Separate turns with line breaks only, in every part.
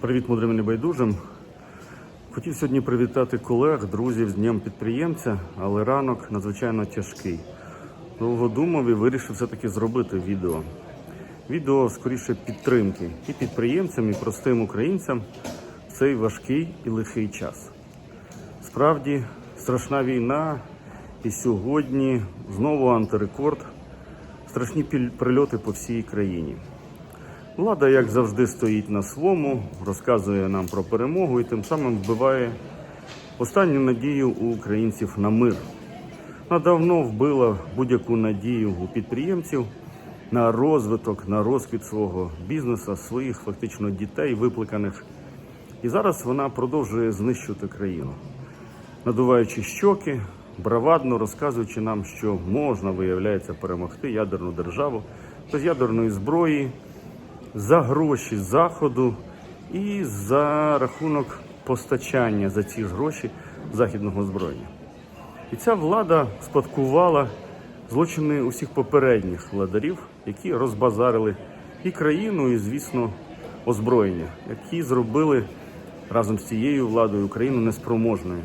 Привіт, мудрим і небайдужим. Хотів сьогодні привітати колег, друзів з Днем підприємця, але ранок надзвичайно тяжкий. Довго думав і вирішив все-таки зробити відео. Відео скоріше підтримки і підприємцям, і простим українцям в цей важкий і лихий час. Справді страшна війна, і сьогодні знову антирекорд, страшні прильоти по всій країні. Влада, як завжди, стоїть на своєму, розказує нам про перемогу і тим самим вбиває останню надію у українців на мир. Вона давно вбила будь-яку надію у підприємців на розвиток, на розквіт свого бізнесу, своїх фактично дітей, викликаних. І зараз вона продовжує знищувати країну, надуваючи щоки, бравадно розказуючи нам, що можна, виявляється, перемогти ядерну державу без ядерної зброї за гроші заходу і за рахунок постачання за ці ж гроші західного озброєння. І ця влада спадкувала злочини усіх попередніх владарів, які розбазарили і країну, і, звісно, озброєння, які зробили разом з цією владою Україну неспроможною,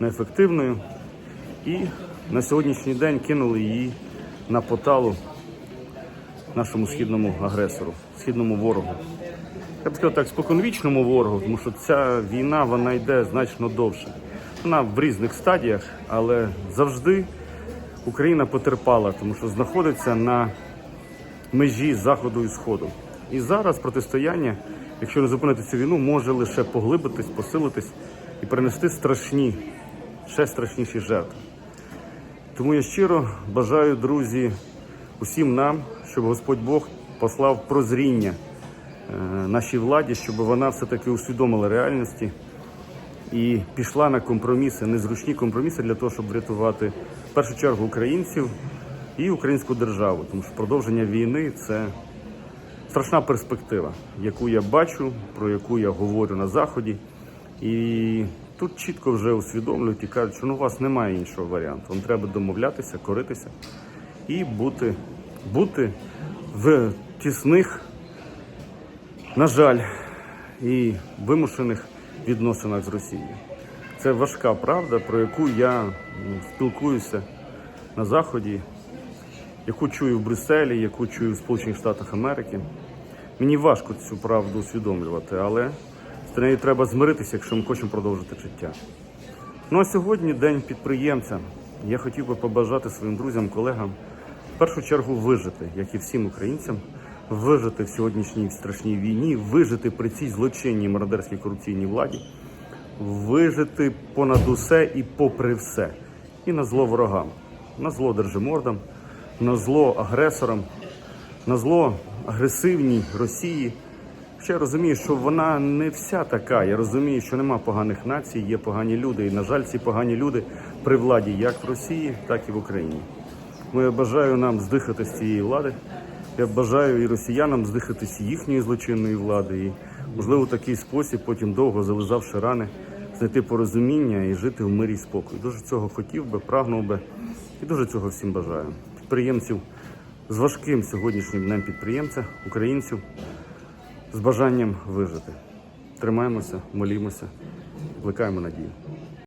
неефективною і на сьогоднішній день кинули її на поталу нашому східному агресору, східному ворогу. Я б сказав так, споконвічному ворогу, тому що ця війна вона йде значно довше. Вона в різних стадіях, але завжди Україна потерпала, тому що знаходиться на межі заходу і сходу. І зараз протистояння, якщо не зупинити цю війну, може лише поглибитись, посилитись і принести страшні, ще страшніші жертви. Тому я щиро бажаю, друзі, усім нам, щоб Господь Бог послав прозріння е, нашій владі, щоб вона все-таки усвідомила реальності і пішла на компроміси, незручні компроміси для того, щоб врятувати в першу чергу українців і українську державу. Тому що продовження війни це страшна перспектива, яку я бачу, про яку я говорю на заході. І тут чітко вже усвідомлюють і кажуть, що ну, у вас немає іншого варіанту. Вам треба домовлятися, коритися і бути, бути в тісних, на жаль, і вимушених відносинах з Росією. Це важка правда, про яку я спілкуюся на Заході, яку чую в Брюсселі, яку чую в Сполучених Штатах Америки. Мені важко цю правду усвідомлювати, але з нею треба змиритися, якщо ми хочемо продовжити життя. Ну а сьогодні день підприємця. Я хотів би побажати своїм друзям, колегам першу чергу вижити, як і всім українцям, вижити в сьогоднішній страшній війні, вижити при цій злочинній мародерській корупційній владі, вижити понад усе і попри все. І на зло ворогам, на зло держимордам, на зло агресорам, на зло агресивній Росії. Ще я розумію, що вона не вся така. Я розумію, що нема поганих націй, є погані люди. І, на жаль, ці погані люди при владі як в Росії, так і в Україні. Тому я бажаю нам здихати з цієї влади. Я бажаю і росіянам здихати з їхньої злочинної влади. І, можливо, в такий спосіб, потім довго зализавши рани, знайти порозуміння і жити в мирі і спокої. Дуже цього хотів би, прагнув би і дуже цього всім бажаю. Підприємців з важким сьогоднішнім днем підприємця, українців з бажанням вижити. Тримаємося, молімося, плекаємо надію.